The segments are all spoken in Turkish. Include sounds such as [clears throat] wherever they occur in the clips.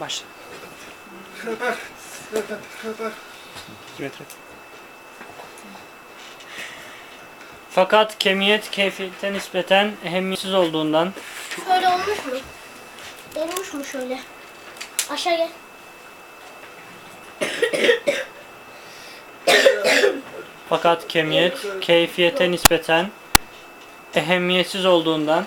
Başla. Haber. Haber. Haber. Evet, evet. Fakat kemiyet keyfiyete nispeten ehemmiyetsiz olduğundan Şöyle olmuş mu? Olmuş mu şöyle? Aşağı gel. fakat kemiyet keyfiyete nispeten ehemmiyetsiz olduğundan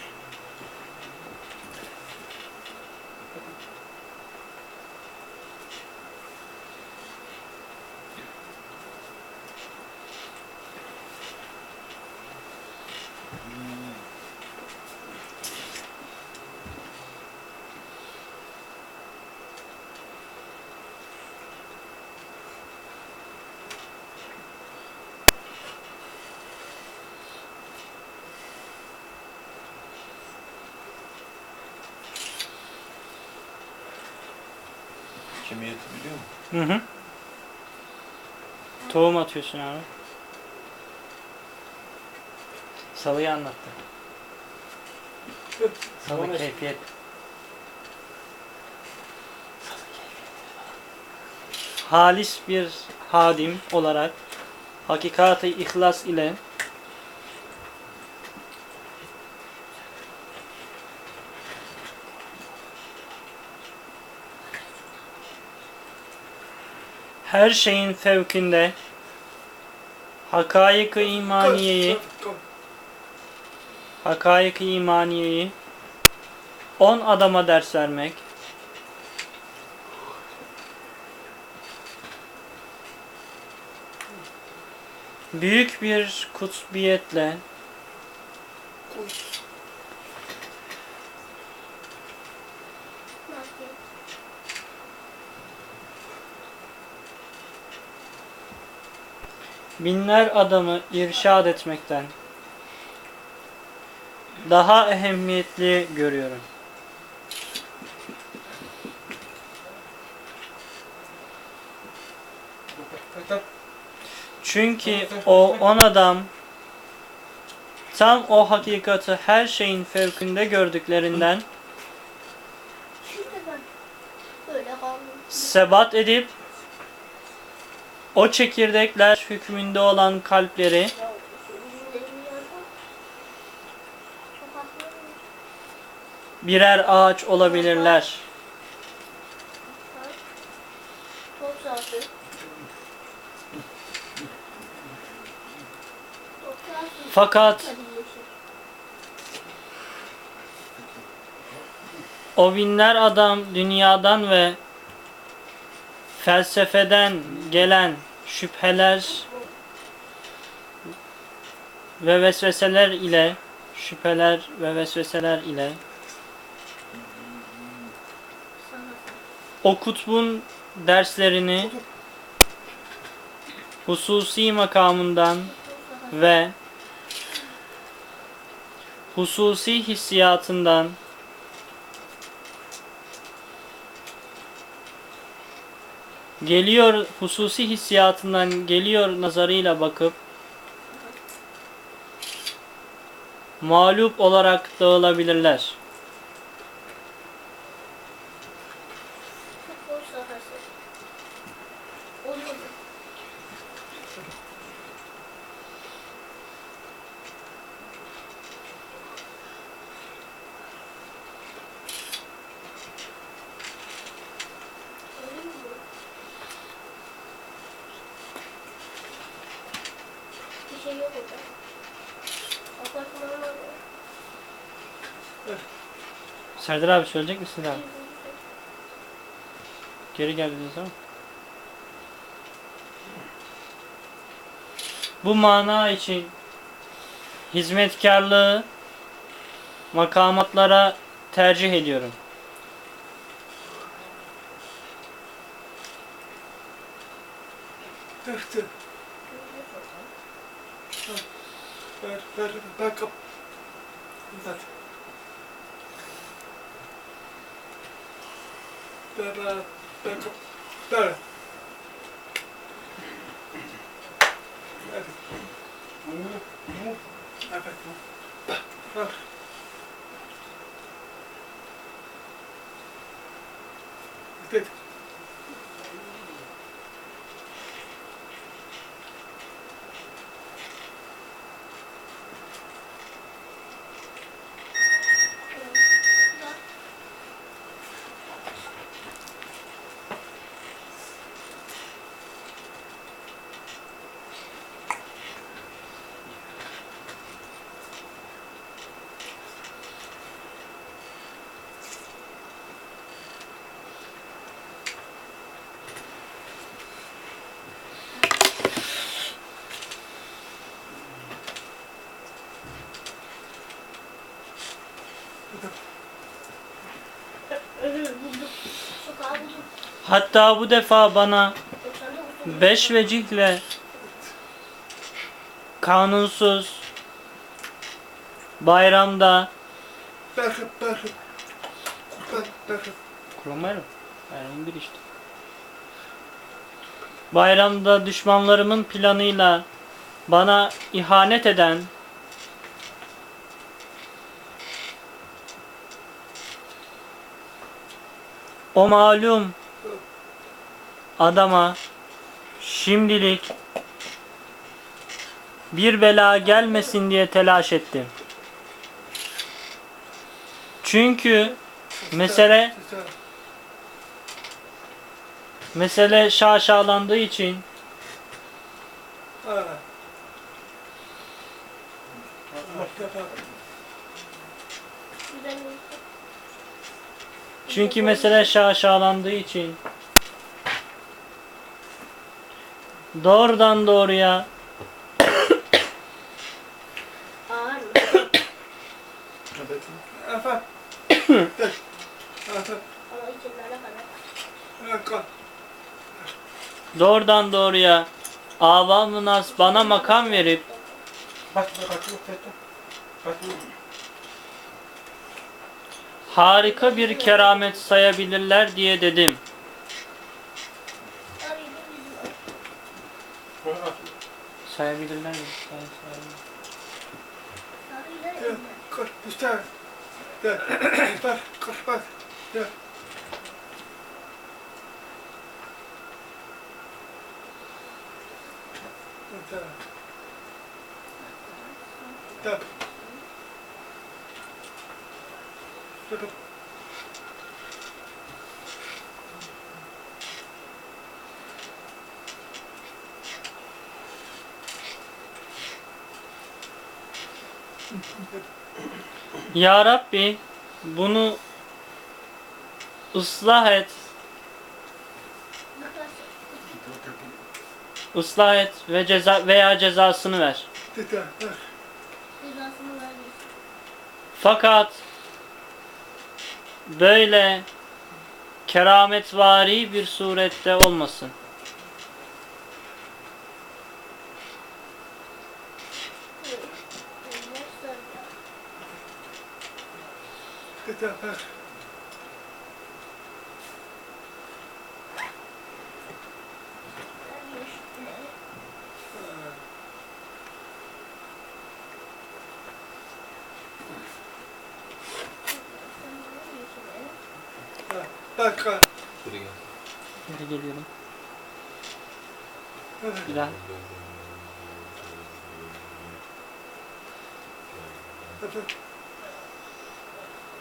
Kemiyeti biliyor musun? hı hı. Tohum atıyorsun abi. Salıyı anlattı. [laughs] Salı keyfiyet. Halis bir hadim olarak hakikati ihlas ile her şeyin fevkinde hakaik-ı imaniyeyi hakaik-ı imaniyeyi 10 adama ders vermek. Büyük bir kutbiyetle binler adamı irşad etmekten daha ehemmiyetli görüyorum. Çünkü o on adam tam o hakikati her şeyin fevkinde gördüklerinden sebat edip o çekirdekler hükmünde olan kalpleri birer ağaç olabilirler. Fakat o binler adam dünyadan ve felsefeden gelen şüpheler ve vesveseler ile şüpheler ve vesveseler ile o kutbun derslerini hususi makamından ve hususi hissiyatından geliyor hususi hissiyatından geliyor nazarıyla bakıp mağlup olarak dağılabilirler. Çok boş zafersin. Olmadı. Öyle mi bu? Bir şey yok var. Serdar abi söyleyecek misin abi? Geri geldiniz ama. Bu mana için hizmetkarlığı makamatlara tercih ediyorum. Evet. better, better back up. That. Better, back up. Better. Move, move. I bet, move. Back, Hatta bu defa bana 99 beş vecihle kanunsuz bayramda. Bayramın bir işte. Bayramda düşmanlarımın planıyla bana ihanet eden o malum adama şimdilik bir bela gelmesin diye telaş ettim. Çünkü mesele. Mesele şaşalandığı için çünkü mesele şaşalandığı için doğrudan doğruya Ağır mı? Evet. Efendim. Efendim. Ama içimden ne kadar? Kal. doğrudan doğruya avam nas bana makam verip harika bir keramet sayabilirler diye dedim. Arayı da bizim bak, bak. Sayabilirler mi? Arayı da Dur, kal, güzel. Dur. Bak, kal, bak. Dur. Güzel. Dur. Ya Rabbi bunu ıslah et, ıslah et ve ceza veya cezasını ver. Fakat böyle kerametvari bir surette olmasın. Dur, dur, bak. Bak, kal. Geri geliyorum. Bir daha.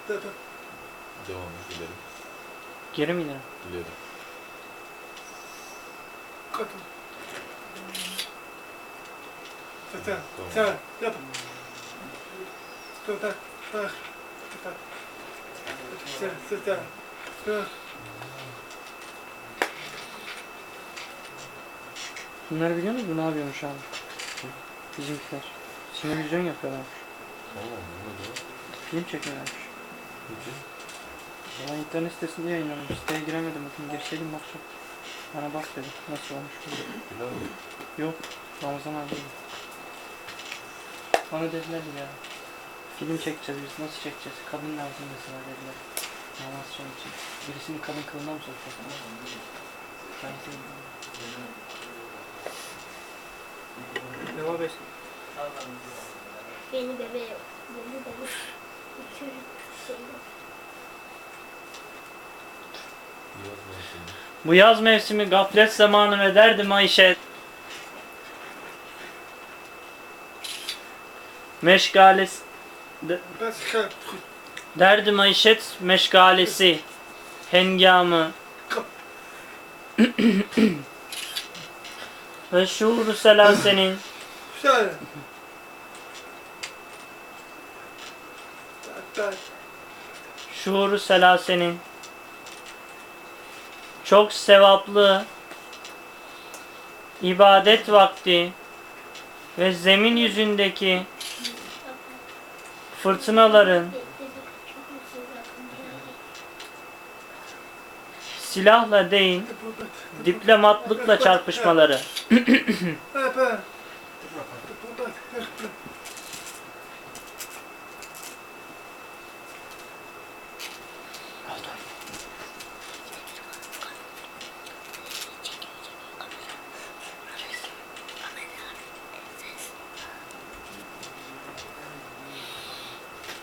Dur. Devam et ileri. Geri mi gidelim? İleri. Kal. Dur, dur. Sen, yap. Dur. Sen, dur, dur. Dur. Bunlar biliyor musun ne yapıyormuş abi? Bizimkiler. Simülasyon yapıyorlarmış. Tamam bunu da. Film çekiyorlarmış. Peki. Ben internet sitesinde yayınlamış. Siteye giremedim. Bakın girseydim bakacağım. Bana bak dedi. Nasıl olmuş bu? Bilal mi? Yok. Ramazan abi. dedi. Bana dediler ya. Film çekeceğiz biz nasıl çekeceğiz? Kadın lazım mesela dediler. Namaz şey için. Birisinin kadın kılına mı sokacak? Kendisi Devam et. Beni bebeğim. Beni bebeğim. Bir Bu yaz mevsimi gaflet zamanı ve derdi maişet. Meşgales derdi maişet meşgalesi hengamı [coughs] ve şuuru selasenin Şöyle. Şuuru selasenin çok sevaplı ibadet vakti ve zemin yüzündeki fırtınaların silahla değil diplomatlıkla çarpışmaları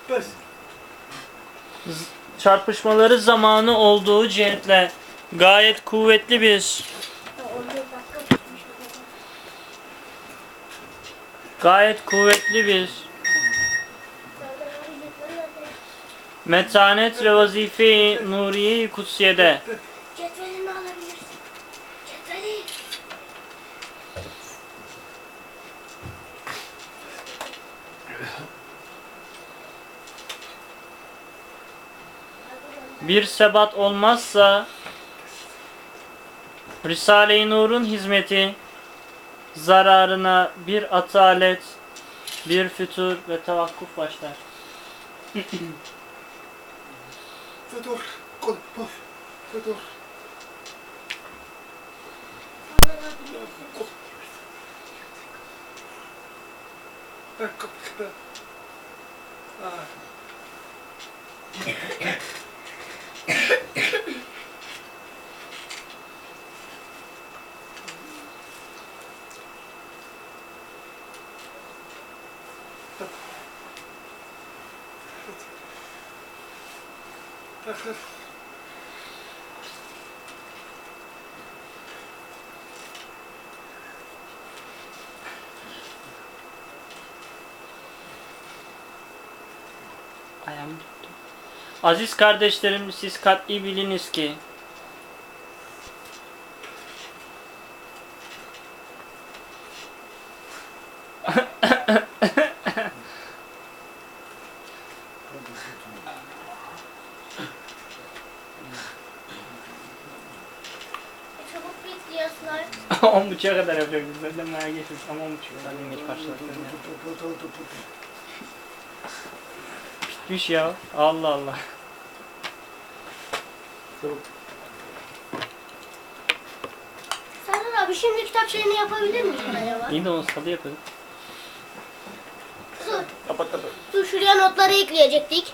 Bas. çarpışmaları zamanı olduğu cihetle gayet kuvvetli bir gayet kuvvetli bir metanet ve vazife nuriye kutsiyede bir sebat olmazsa Risale-i Nur'un hizmeti zararına bir atalet, bir fütur ve tavakkuf başlar. [clears throat] Fedor. Kol. Ben kapı. Ah. Ayağım tuttu. Aziz kardeşlerim siz kat'i biliniz ki [laughs] 10 buçuğa kadar yapacağım biz zaten merak etmeyin ama 10 buçuk kadar geç başladık. Bitmiş ya. Allah Allah. Serdar abi şimdi kitap şeyini yapabilir miyiz acaba? İyi de onu salı yapalım. Dur. Kapat kapat. Dur şuraya notları ekleyecektik.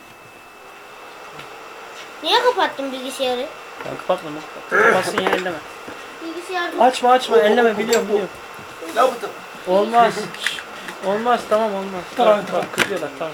Niye kapattın bilgisayarı? Ya kapatma. Kapatsın ya elleme. Bilgisayar Açma açma elleme biliyorum biliyorum. Ne yaptın? Olmaz. Olmaz tamam olmaz. Tamam, tamam. Kızıyorlar tamam.